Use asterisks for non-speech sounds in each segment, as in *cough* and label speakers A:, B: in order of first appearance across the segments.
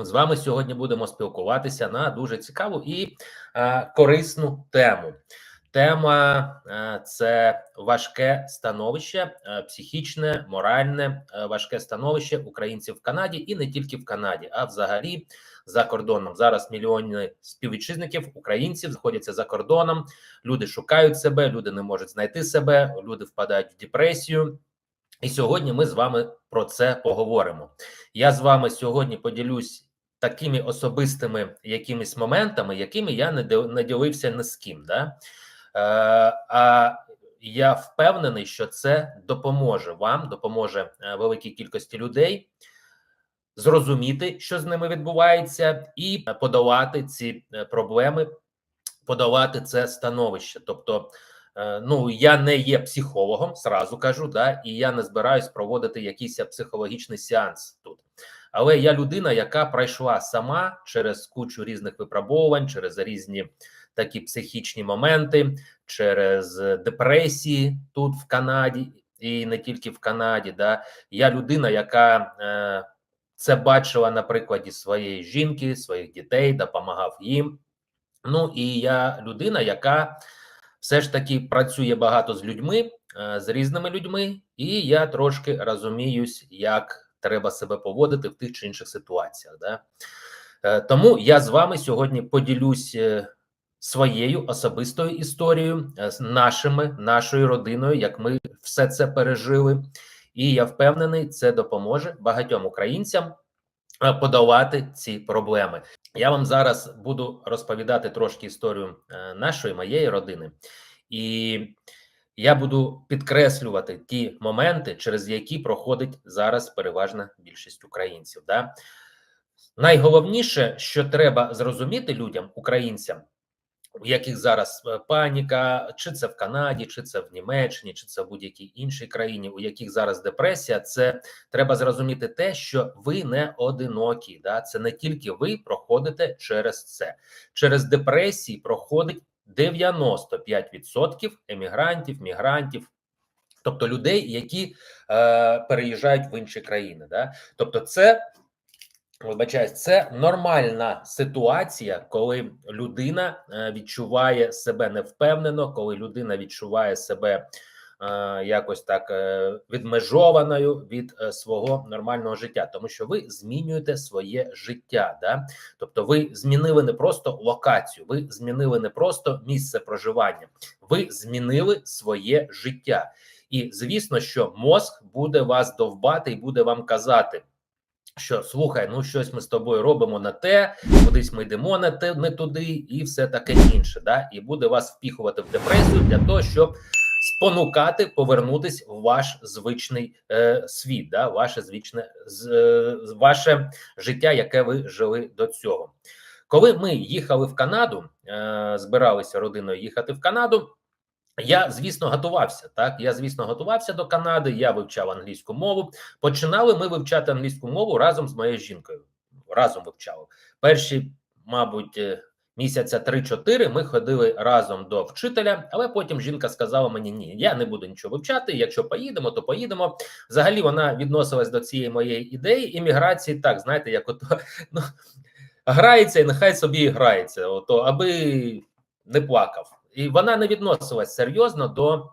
A: З вами сьогодні будемо спілкуватися на дуже цікаву і е, корисну тему. Тема е, це важке становище, е, психічне, моральне, е, важке становище українців в Канаді і не тільки в Канаді, а взагалі за кордоном. Зараз мільйони співвітчизників, українців знаходяться за кордоном. Люди шукають себе, люди не можуть знайти себе, люди впадають в депресію. І сьогодні ми з вами про це поговоримо. Я з вами сьогодні поділюсь такими особистими якимись моментами, якими я не діл- не ділився ні з ким. Да? Е, а я впевнений, що це допоможе вам, допоможе е, великій кількості людей зрозуміти, що з ними відбувається, і подолати ці е, проблеми, подолати це становище. Тобто, ну я не є психологом, зразу кажу, да, і я не збираюсь проводити якийсь психологічний сеанс тут. Але я людина, яка пройшла сама через кучу різних випробувань, через різні такі психічні моменти, через депресії тут в Канаді, і не тільки в Канаді. Да. Я людина, яка е, це бачила на прикладі своєї жінки, своїх дітей, допомагав їм. Ну і я людина, яка все ж таки працює багато з людьми, е, з різними людьми, і я трошки розуміюсь, як треба себе поводити в тих чи інших ситуаціях. Да? Е, Тому я з вами сьогодні поділюсь е, своєю особистою історією, з нашими, нашою родиною, як ми все це пережили. І я впевнений, це допоможе багатьом українцям подолати ці проблеми. Я вам зараз буду розповідати трошки історію е, нашої моєї родини, і я буду підкреслювати ті моменти, через які проходить зараз переважна більшість українців. Да? Найголовніше, що треба зрозуміти людям, українцям, у яких зараз е, паніка, чи це в Канаді, чи це в Німеччині, чи це в будь-якій іншій країні, у яких зараз депресія, це треба зрозуміти те, що ви не одинокі. Да? Це не тільки ви проходите через це. Через депресії проходить 95% емігрантів, мігрантів. Тобто людей, які е, переїжджають в інші країни, да? тобто, це Вибачаюсь, це нормальна ситуація, коли людина е, відчуває себе невпевнено, коли людина відчуває себе е, якось так е, відмежованою від свого нормального життя, тому що ви змінюєте своє життя. Да? Тобто, ви змінили не просто локацію, ви змінили не просто місце проживання, ви змінили своє життя. І звісно, що мозк буде вас довбати і буде вам казати що слухай, ну щось ми з тобою робимо на те, кудись ми йдемо на те, не туди, і все таке інше. Да? І буде вас впіхувати в депресію для того, щоб спонукати повернутись в ваш звичний е, світ, да? ваше звичне з, е, ваше життя, яке ви жили до цього. Коли ми їхали в Канаду, е, збиралися родиною їхати в Канаду. Я, звісно, готувався. Так, я, звісно, готувався до Канади. Я вивчав англійську мову. Починали ми вивчати англійську мову разом з моєю жінкою. Разом вивчали. Перші, мабуть, е, місяця 3-4 ми ходили разом до вчителя, але потім жінка сказала мені: ні, я не буду нічого вивчати. Якщо поїдемо, то поїдемо. Взагалі вона відносилась до цієї моєї ідеї імміграції. Так, знаєте, як ото *laughs* ну, грається і нехай собі грається, ото аби не плакав і вона не відносилась серйозно до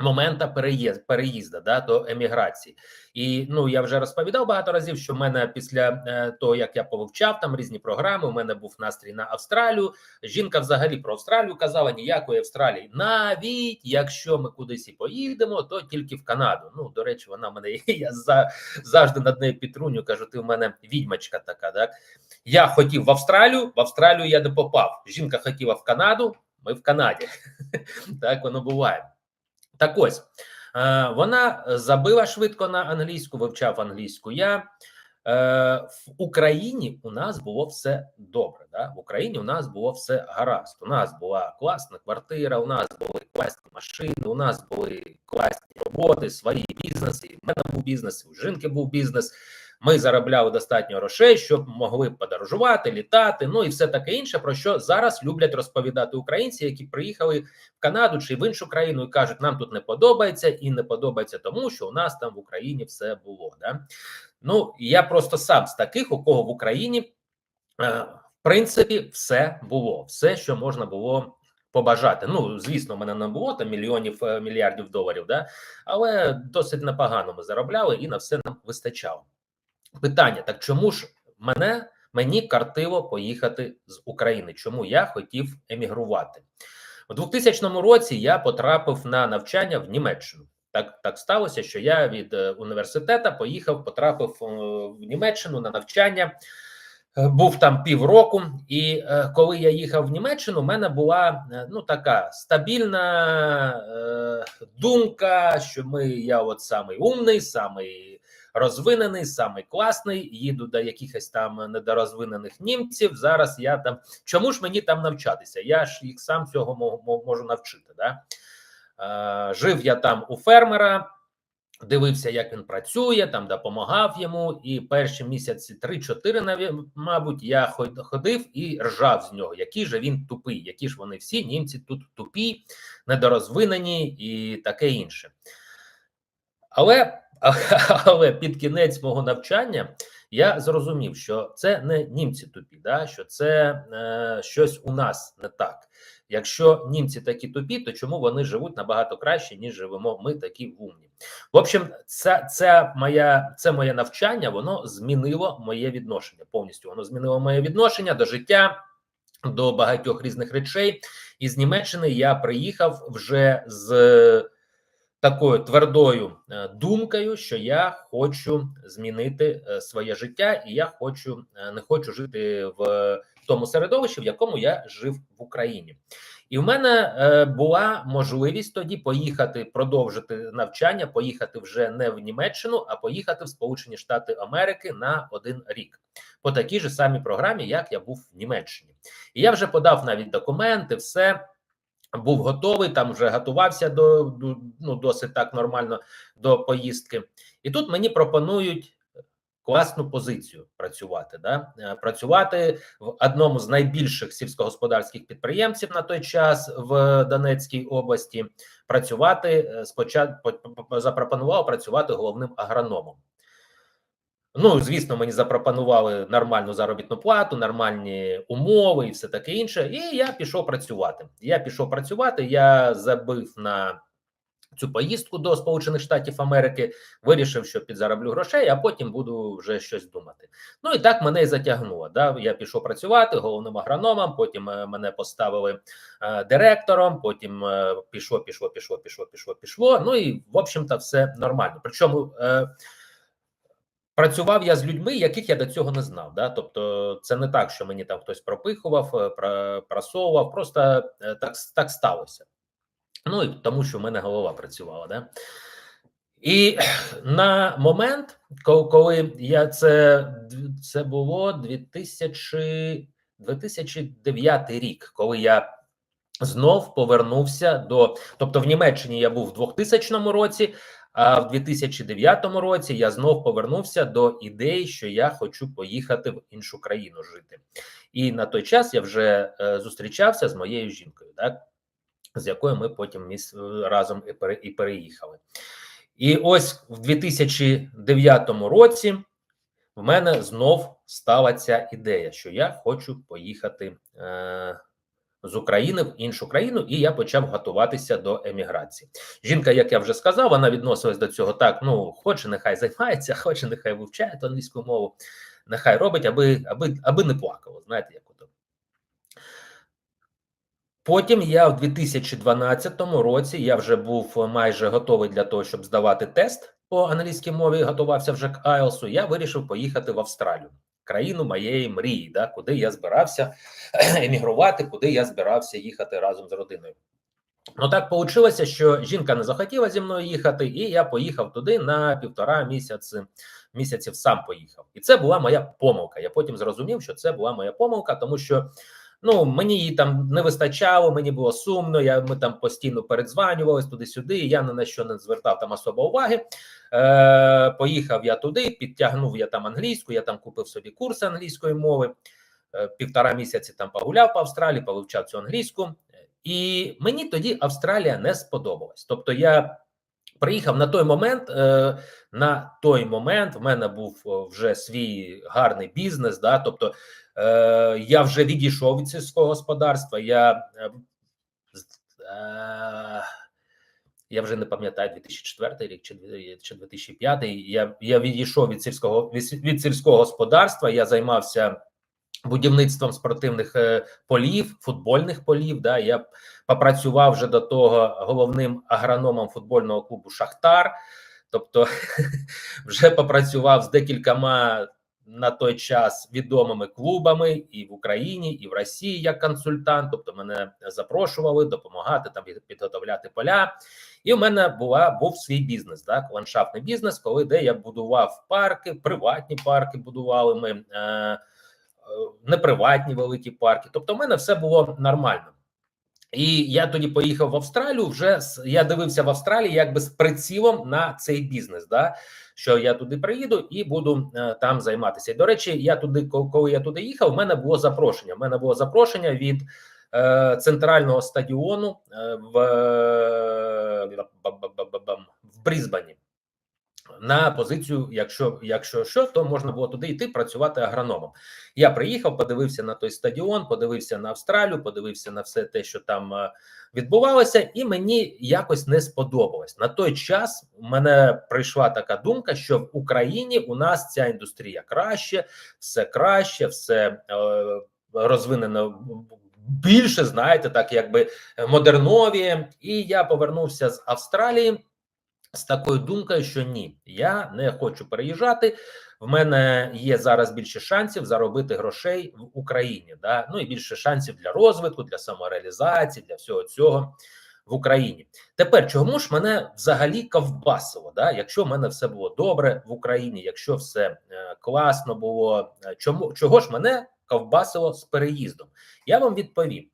A: моменту переїзд, переїзду, да, до еміграції. І ну я вже розповідав багато разів, що в мене після е, того, як я повивчав там різні програми, у мене був настрій на Австралію. Жінка взагалі про Австралію казала ніякої Австралії. Навіть якщо ми кудись і поїдемо, то тільки в Канаду. Ну до речі, вона мене *laughs* я за завжди над нею підтруню. Кажу, ти в мене відьмачка така. Так я хотів в Австралію, в Австралію я не попав. Жінка хотіла в Канаду. Ми в Канаді. *laughs* Так воно буває. Так ось е, вона забила швидко на англійську, вивчав англійську. Я е, в Україні у нас було все добре. Да? В Україні у нас було все гаразд. У нас була класна квартира, у нас були класні машини, у нас були класні роботи, свої бізнеси. У мене був бізнес, у жінки був бізнес. Ми заробляли достатньо грошей, щоб могли подорожувати, літати, ну і все таке інше, про що зараз люблять розповідати українці, які приїхали в Канаду чи в іншу країну і кажуть, нам тут не подобається, і не подобається тому, що у нас там в Україні все було. Да? Ну я просто сам з таких, у кого в Україні е, в принципі все було, все, що можна було. Побажати. Ну, звісно, в мене не було там мільйонів е, мільярдів доларів, да? але досить непогано ми заробляли і на все нам вистачало. Питання: так чому ж мене мені картило поїхати з України? Чому я хотів емігрувати? У 2000 році я потрапив на навчання в Німеччину. Так так сталося, що я від е, університету поїхав, потрапив е, в Німеччину на навчання. Е, був там півроку, і коли я їхав в Німеччину, у мене була ну така стабільна думка, що ми я от самий умний, самий розвинений, самий класний. Їду до якихось там недорозвинених німців. Зараз я там чому ж мені там навчатися? Я ж їх сам цього можу навчити. Да? Е, жив я там у фермера. Дивився, як він працює, там допомагав йому, і перші місяці 3-4, мабуть, я ходив і ржав з нього. Який же він тупий, які ж вони всі німці тут тупі, недорозвинені і таке інше. Але *laughs* але під кінець мого навчання я зрозумів, що це не німці тупі, да? що це е, щось у нас не так. Якщо німці такі тупі, то чому вони живуть набагато краще, ніж живемо ми такі умні? В общем, це це моя це моє навчання, воно змінило моє відношення повністю. Воно змінило моє відношення до життя, до багатьох різних речей. І з Німеччини я приїхав вже з такою твердою е, думкою, що я хочу змінити е, своє життя, і я хочу е, не хочу жити в тому середовищі, в якому я жив в Україні. І в мене була можливість тоді поїхати продовжити навчання, поїхати вже не в Німеччину, а поїхати в Сполучені Штати Америки на один рік. По такій же самій програмі, як я був в Німеччині, і я вже подав навіть документи, все був готовий, там вже готувався до, ну досить так нормально до поїздки, і тут мені пропонують класну позицію працювати. Да? Е, працювати в одному з найбільших сільськогосподарських підприємців на той час в Донецькій області. Працювати е, спочатку запропонував працювати головним агрономом. Ну, звісно, мені запропонували нормальну заробітну плату, нормальні умови і все таке інше. І я пішов працювати. Я пішов працювати. Я забив на цю поїздку до Сполучених Штатів Америки, вирішив, що підзароблю грошей, а потім буду вже щось думати. Ну і так мене і затягнуло. Да? Я пішов працювати головним агрономом. Потім е, мене поставили е, директором. Потім е, пішло, пішло, пішло, пішло, пішло. Ну і в общем-то все нормально. Причому. Е, Працював я з людьми, яких я до цього не знав. Да? Тобто, це не так, що мені там хтось пропихував, е, просовував. Просто е, так так сталося. Ну і тому, що в мене голова працювала. Да? І на момент, коли я це це було 2000, 2009 рік, коли я знов повернувся до тобто в Німеччині я був в 2000 році. А в 2009 році я знов повернувся до ідеї, що я хочу поїхати в іншу країну жити, і на той час я вже е, зустрічався з моєю жінкою, так з якою ми потім разом і, пере, і переїхали. І ось в 2009 році в мене знов стала ця ідея, що я хочу поїхати е, з України в іншу країну, і я почав готуватися до еміграції. Жінка, як я вже сказав, вона відносилась до цього так: ну, хоче, нехай займається, *laughs* хоче, нехай вивчає англійську мову, нехай робить, аби аби, аби не плакало. Знаєте, як ото. Потім я в 2012 році я вже був майже готовий для того, щоб здавати тест по англійській мові, готувався вже к IELTS, Я вирішив поїхати в Австралію країну моєї мрії, да, куди я збирався *clears throat* емігрувати, куди я збирався їхати разом з родиною. Ну так вийшло, що жінка не захотіла зі мною їхати, і я поїхав туди на півтора місяці. Місяців сам поїхав, і це була моя помилка. Я потім зрозумів, що це була моя помилка, тому що ну мені її там не вистачало, мені було сумно. Я ми там постійно передзванювались туди-сюди. Я ні на що не звертав там особо уваги. Е, Поїхав я туди, підтягнув я там англійську, я там купив собі курси англійської мови. Е, півтора місяці там погуляв по Австралії, повивчав цю англійську, і мені тоді Австралія не сподобалась. Тобто, я приїхав на той момент. Е, на той момент в мене був е, вже свій гарний бізнес. Да, тобто я вже відійшов від сільського господарства. Я е, е, я вже не пам'ятаю 2004 рік чи чи 2005. Я я відійшов від сільського від, сільського господарства. Я займався будівництвом спортивних е, полів, футбольних полів. Да, Я попрацював вже до того головним агрономом футбольного клубу Шахтар. Тобто, *laughs* вже попрацював з декількома на той час відомими клубами і в Україні, і в Росії як консультант. Тобто, мене запрошували допомагати там підготовляти поля. І в мене була був свій бізнес, так ландшафтний бізнес, коли де я будував парки, приватні парки будували ми е, е, неприватні великі парки. Тобто, в мене все було нормально. І я тоді поїхав в Австралію. Вже я дивився в Австралії якби з прицілом на цей бізнес. Да? Що я туди приїду і буду е, там займатися. І, До речі, я туди, коли я туди їхав, в мене було запрошення. В мене було запрошення від е, центрального стадіону е, в, е, в Брізбані. На позицію, якщо якщо що, то можна було туди йти працювати агрономом. Я приїхав, подивився на той стадіон, подивився на Австралію, подивився на все те, що там е, відбувалося, і мені якось не сподобалось. На той час мене прийшла така думка, що в Україні у нас ця індустрія краще, все краще, все е, розвинено більше. Знаєте, так якби модернові. І я повернувся з Австралії з такою думкою, що ні, я не хочу переїжджати. В мене є зараз більше шансів заробити грошей в Україні. Да? Ну і більше шансів для розвитку, для самореалізації, для всього цього в Україні. Тепер чому ж мене взагалі ковбасило? Да? Якщо в мене все було добре в Україні, якщо все е, класно було, е, чому чого ж мене ковбасило з переїздом? Я вам відповім.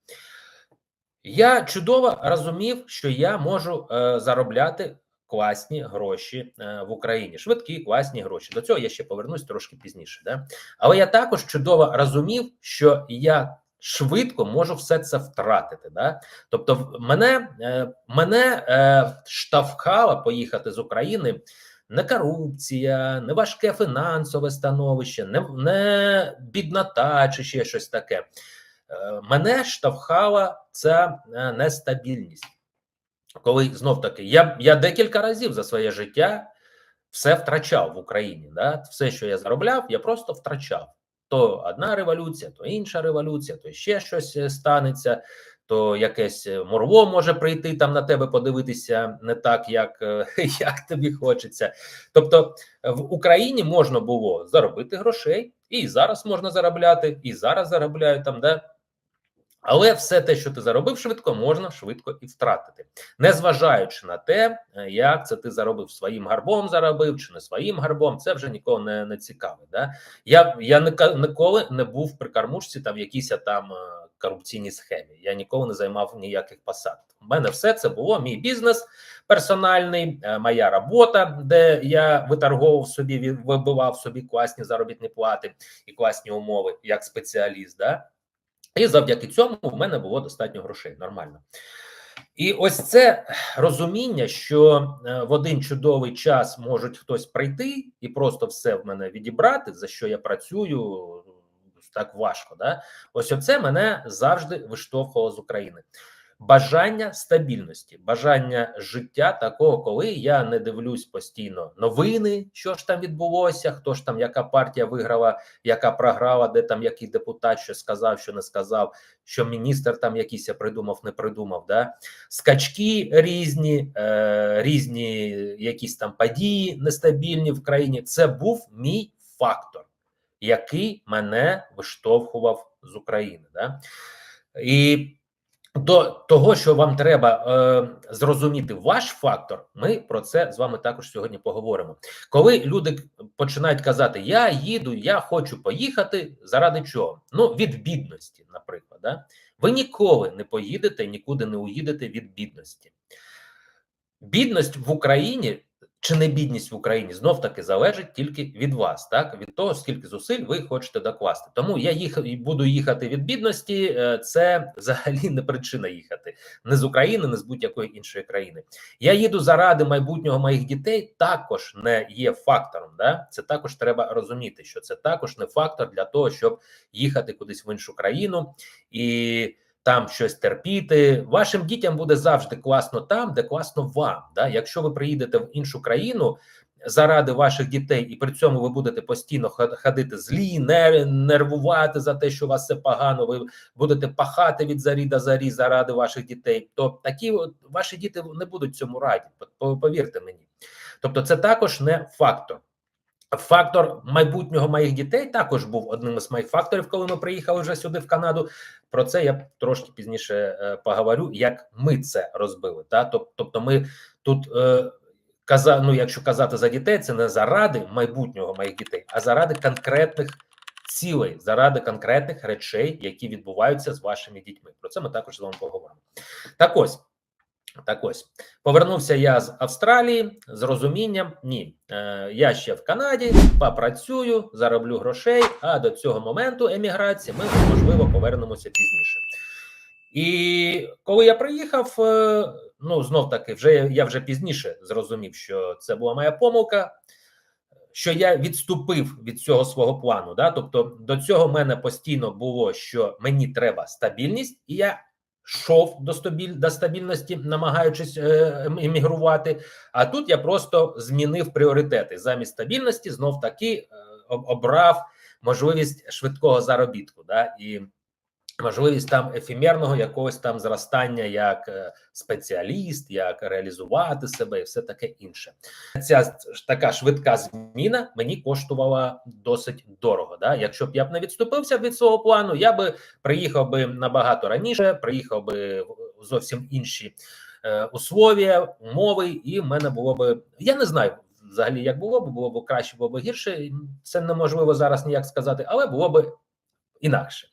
A: Я чудово розумів, що я можу е, заробляти класні гроші е, в Україні. Швидкі класні гроші. До цього я ще повернусь трошки пізніше. Да? Але я також чудово розумів, що я швидко можу все це втратити. Да? Тобто, мене е, мене е, штовхало поїхати з України. Не корупція, не важке фінансове становище, не не біднота чи ще щось таке. Мене штовхала ця нестабільність коли знов таки я я декілька разів за своє життя все втрачав в Україні. Да? Все, що я заробляв, я просто втрачав. То одна революція, то інша революція, то ще щось е, станеться, то якесь е, морво може прийти там на тебе подивитися не так, як е, *laughs* як тобі хочеться. Тобто в Україні можна було заробити грошей, і зараз можна заробляти, і зараз заробляю там. да але все те, що ти заробив швидко, можна швидко і втратити, незважаючи на те, е, як це ти заробив своїм гарбом, заробив чи не своїм гарбом, це вже нікого не не цікавить. Да? Я я ніколи не був при кормушці там в якійсь там е, корупційній схемі. Я ніколи не займав ніяких посад. У мене все це було мій бізнес персональний, е, моя робота, де я виторговував собі, вибивав собі класні заробітні плати і класні умови як спеціаліст. Да? І завдяки цьому в мене було достатньо грошей. Нормально. І ось це розуміння, що е, в один чудовий час можуть хтось прийти і просто все в мене відібрати, за що я працюю так важко. Да? Ось оце мене завжди виштовхувало з України бажання стабільності, бажання життя такого, коли я не дивлюсь постійно новини, що ж там відбулося, хто ж там, яка партія виграла, яка програла, де там який депутат що сказав, що не сказав, що міністр там якийсь придумав, не придумав. Да? Скачки різні, е, різні якісь там події нестабільні в країні. Це був мій фактор, який мене виштовхував з України. Да? І до того, що вам треба е, зрозуміти ваш фактор, ми про це з вами також сьогодні поговоримо. Коли люди починають казати: Я їду, я хочу поїхати, заради чого? Ну від бідності, наприклад, да? ви ніколи не поїдете, нікуди не уїдете від бідності. Бідність в Україні чи не бідність в Україні знов таки залежить тільки від вас, так від того, скільки зусиль ви хочете докласти. Тому я їх буду їхати від бідності. е, Це *laughs* взагалі не причина їхати не з України, не з будь-якої іншої країни. Я їду заради майбутнього моїх дітей. Також не є фактором. Да, це також треба розуміти, що це також не фактор для того, щоб їхати кудись в іншу країну і там щось терпіти. Вашим дітям буде завжди класно там, де класно вам. Да? Якщо ви приїдете в іншу країну заради ваших дітей, і при цьому ви будете постійно ходити злі, нервувати за те, що у вас все погано, ви будете пахати від зарі до зарі заради ваших дітей, то такі ваші діти не будуть цьому раді. Повірте мені. Тобто, це також не фактор. Фактор майбутнього моїх дітей також був одним із моїх факторів, коли ми приїхали вже сюди в Канаду. Про це я трошки пізніше е, поговорю, як ми це розбили. Та тобто, ми тут е, каза, ну, якщо казати за дітей, це не заради майбутнього моїх дітей, а заради конкретних цілей, заради конкретних речей, які відбуваються з вашими дітьми. Про це ми також з вами поговоримо. Так ось. Так ось повернувся я з Австралії з розумінням. Ні, е, я ще в Канаді попрацюю, зароблю грошей. А до цього моменту еміграції ми можливо повернемося пізніше. І коли я приїхав, е, ну знов таки, вже я вже пізніше зрозумів, що це була моя помилка. Що я відступив від цього свого плану, да, тобто до цього в мене постійно було, що мені треба стабільність, і я йшов до стабіль до стабільності, намагаючись е, емігрувати. А тут я просто змінив пріоритети замість стабільності, знов таки е, об- обрав можливість швидкого заробітку, да, і можливість там ефемерного якогось там зростання як е, спеціаліст, як реалізувати себе і все таке інше. Ця така швидка зміна мені коштувала досить дорого. Да? Якщо б я б не відступився від свого плану, я би приїхав би набагато раніше, приїхав би в зовсім інші е, условия, умови, і в мене було би я не знаю. Взагалі, як було б, було б краще, було б гірше. Це неможливо зараз ніяк сказати, але було б інакше.